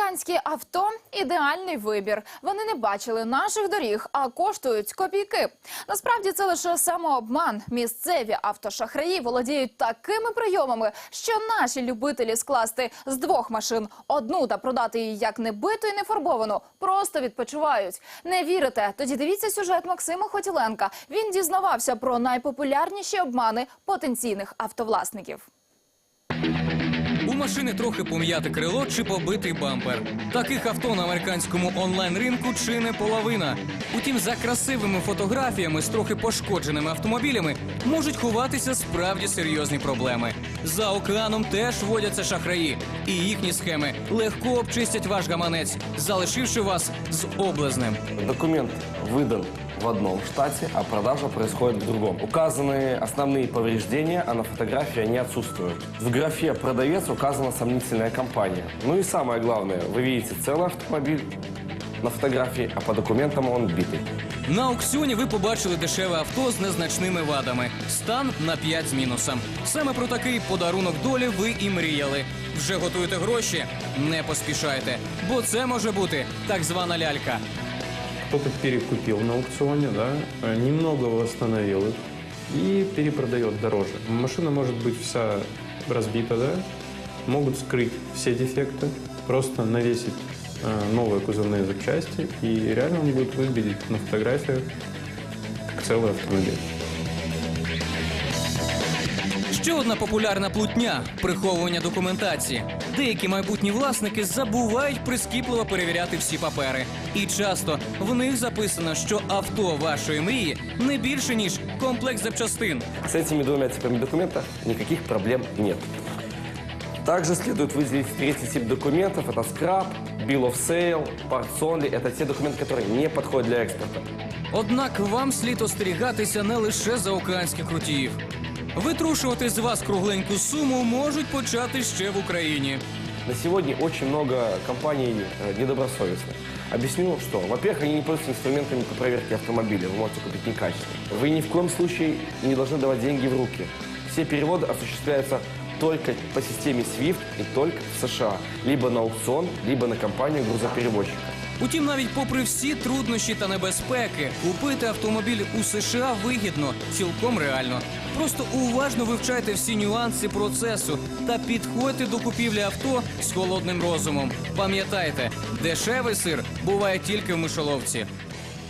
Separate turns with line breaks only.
Американські авто ідеальний вибір. Вони не бачили наших доріг, а коштують копійки. Насправді це лише самообман. Місцеві автошахраї володіють такими прийомами, що наші любителі скласти з двох машин одну та продати її як небиту і нефарбовану просто відпочивають. Не вірите? Тоді дивіться сюжет Максима Хотіленка. Він дізнавався про найпопулярніші обмани потенційних автовласників.
Машини трохи пом'яте крило чи побитий бампер. Таких авто на американському онлайн-ринку чи не половина. Утім, за красивими фотографіями з трохи пошкодженими автомобілями можуть ховатися справді серйозні проблеми. За океаном теж водяться шахраї, і їхні схеми легко обчистять ваш гаманець, залишивши вас з облезнем.
Документ выдан в одном штате, а продажа происходит в другом. Указаны основные повреждения, а на фотографии они отсутствуют. В графе «продавец» указана сомнительная компания. Ну и самое главное, вы видите целый автомобиль на фотографии, а по документам он битый.
На аукціоні ви побачили дешеве авто з незначними вадами. Стан на 5 з мінусом. Саме про такий подарунок долі ви і мріяли. Вже готуєте гроші? Не поспішайте, бо це може бути так звана лялька.
Кто-то перекупил на аукционе, да, э, немного восстановил их и перепродает дороже. Машина может быть вся разбита, да, могут скрыть все дефекты, просто навесить э, новые кузовные запчасти, и реально он будет выглядеть на фотографиях как целый автомобиль.
Ще одна популярна плутня приховування документації. Деякі майбутні власники забувають прискіпливо перевіряти всі папери. І часто в них записано, що авто вашої мрії не більше ніж комплект запчастин.
С этими двумя типами документов никаких проблем нет. Также следует выделить третий тип документов. Это скраб, bill of sale, parts only. Это те документы, которые не подходят для экспорта.
Однак вам слід остерігатися не лише за океанських крутіїв. Витрушувати з вас кругленьку суму можуть почати ще в Україні.
На сегодня очень много компаний э, недобросовестных. Объясню, что, во-первых, они не пользуются инструментами по проверке автомобиля. Вы можете купить некачественно. Вы ни в коем случае не должны давать деньги в руки. Все переводы осуществляются только по системе SWIFT и только в США. Либо на аукцион, либо на компанию грузоперевозчика.
Утім, навіть попри всі труднощі та небезпеки, купити автомобіль у США вигідно, цілком реально. Просто уважно вивчайте всі нюанси процесу та підходьте до купівлі авто з холодним розумом. Пам'ятайте, дешевий сир буває тільки в мишоловці.